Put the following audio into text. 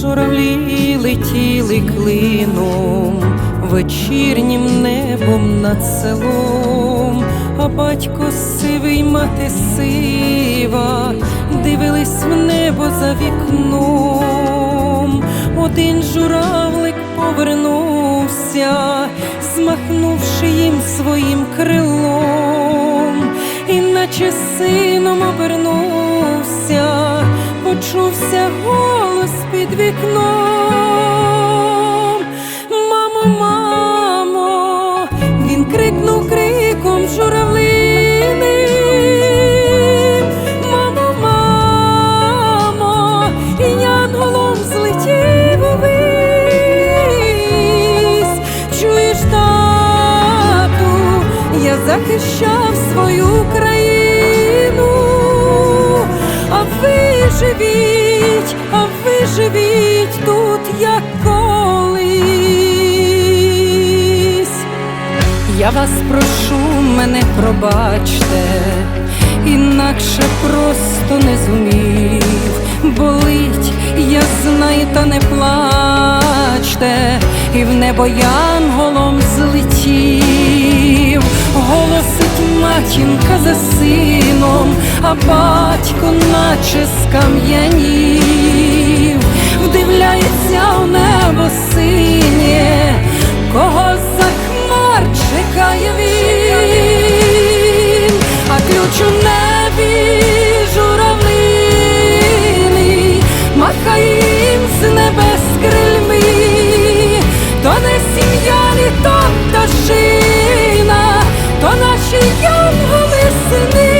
Журавлі летіли клином вечірнім небом над селом, а батько сивий, мати сива, дивились в небо за вікном. Один журавлик повернувся, змахнувши їм своїм крилом, і наче сином обернувся, почувся голос під вікном. Захищав свою країну, а ви живіть, а ви живіть тут, як колись. Я вас прошу, мене пробачте, інакше просто не зумів. Болить, я знаю, та не плачте, і в небо янголом злетів, голосить матінка за сином, а батько наче скам'янів, вдивляється у небо синє, Yan havesini